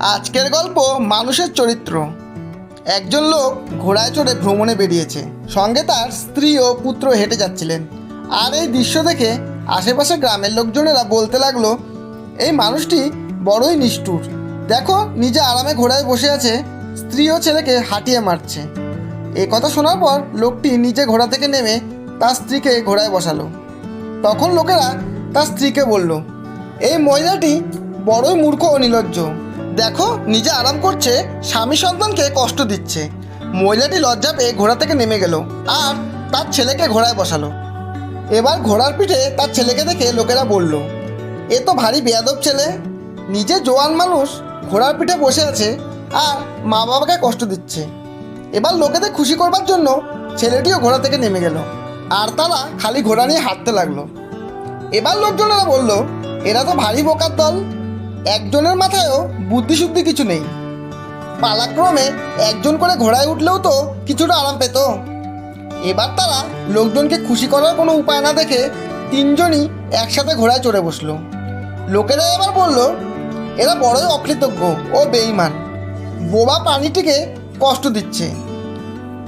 আজকের গল্প মানুষের চরিত্র। একজন লোক ঘোড়ায় চড়ে ভ্রমণে বেরিয়েছে। সঙ্গে তার স্ত্রী ও পুত্র হেঁটে যাচ্ছিলেন। আর এই দৃশ্য দেখে আশেপাশে গ্রামের লোকজনেরা বলতে লাগল, এই মানুষটি বড়ই নিষ্ঠুর। দেখো, নিজে আরামে ঘোড়ায় বসে আছে, স্ত্রী ও ছেলেকে হাঁটিয়ে মারছে। এ কথা শোনার পর লোকটি নিজে ঘোড়া থেকে নেমে তার স্ত্রীকে ঘোড়ায় বসালো। তখন লোকেরা তার স্ত্রীকে বলল, এই মহিলাটি বড়ই মূর্খ ও নির্লজ্জ। দেখো, নিজে আরাম করছে, স্বামী সন্তানকে কষ্ট দিচ্ছে। মহিলাটি লজ্জা পেয়ে ঘোড়া থেকে নেমে গেল আর তার ছেলেকে ঘোড়ায় বসালো। এবার ঘোড়ার পিঠে তার ছেলেকে দেখে লোকেরা বলল, এ তো ভারী বেয়াদব ছেলে। নিজে জোয়ান মানুষ, ঘোড়ার পিঠে বসে আছে আর মা বাবাকে কষ্ট দিচ্ছে। এবার লোকেদের খুশি করবার জন্য ছেলেটিও ঘোড়া থেকে নেমে গেল আর তারা খালি ঘোড়া নিয়ে হাঁটতে লাগল। এবার লোকজনেরা বলল, এরা তো ভারী বোকার দল। একজনের মাথায়ও বুদ্ধিশুদ্ধি কিছু নেই। পালাক্রমে একজন করে ঘোড়ায় উঠলেও তো কিছুটা আরাম পেত। এবার তারা লোকজনকে খুশি করার কোনো উপায় না দেখে তিনজনই একসাথে ঘোড়ায় চড়ে বসল। লোকেরা এবার বলল, এরা বড়ই অকৃতজ্ঞ ও বেঈমান। বোবা প্রাণীটিকে কষ্ট দিচ্ছে।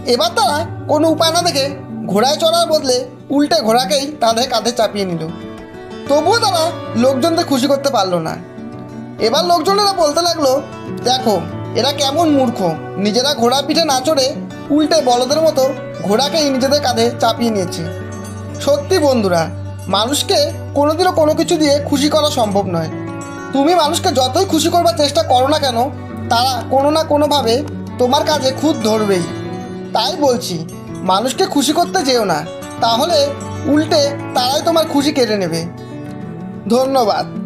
এবার তারা কোনো উপায় না দেখে ঘোড়ায় চড়ার বদলে উল্টে ঘোড়াকেই তাদের কাঁধে চাপিয়ে নিল। তবুও তারা লোকজনদের খুশি করতে পারল না। এবার লোকজনেরা বলতে লাগল, দেখো, এরা কেমন মূর্খ। নিজেরা ঘোড়া পিঠে না চড়ে উল্টে বলদের মতো ঘোড়াকেই নিজেদের কাঁধে চাপিয়ে নিয়েছে। সত্যি বন্ধুরা, মানুষকে কোনোদিনও কোনো কিছু দিয়ে খুশি করা সম্ভব নয়। তুমি মানুষকে যতই খুশি করবার চেষ্টা করো না কেন, তারা কোনো না কোনোভাবে তোমার কাজে খুদ ধরবেই। তাই বলছি, মানুষকে খুশি করতে যেও না, তাহলে উল্টে তারাই তোমার খুশি কেড়ে নেবে। ধন্যবাদ।